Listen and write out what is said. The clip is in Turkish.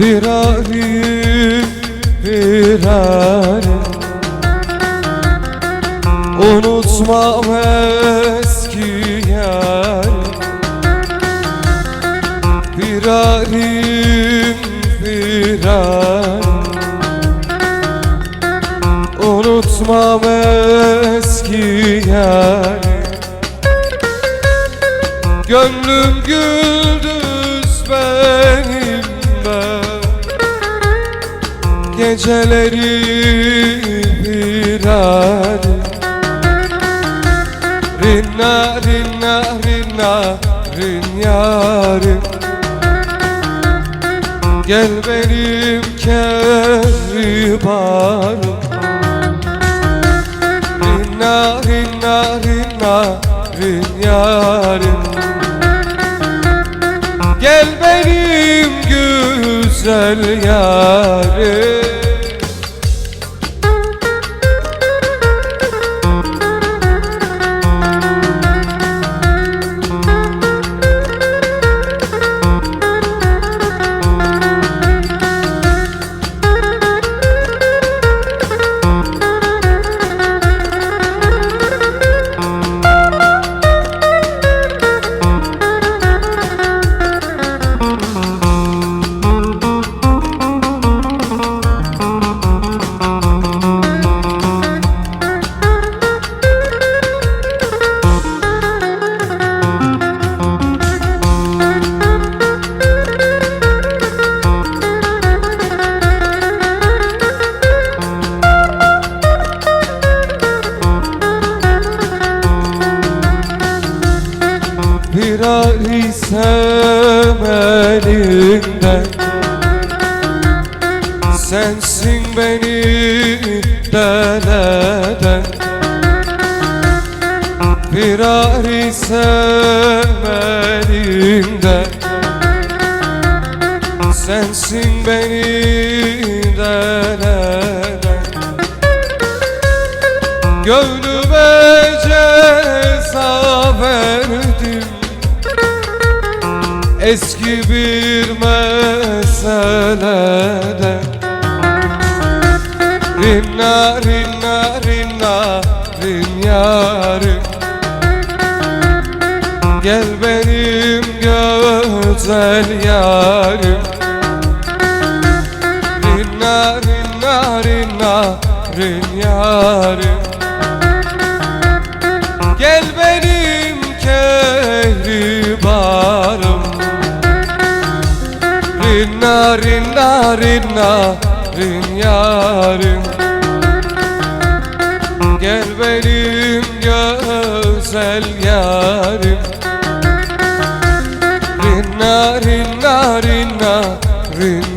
Firarim, firarim Unutmam eski yer Firarim, firarim Unutmam eski yer Gönlüm gül Geceleri firar Rinna rinna rinna rin yarim. Gel benim keribarım Rinna rinna rinna rin yarim. Gel benim güzel yarim Firari sevenimden Sensin beni deleden Firari sevenimden Sensin beni deleden Gönlüme ceza verdim Eski bir meselede. Rinna rinna rinna rin yarim Gel benim güzel yarim. Rinna rinna rinna rin yarim Rinna rinna rinna rin yarim Gel benim güzel yarim Rinna rinna rinna rin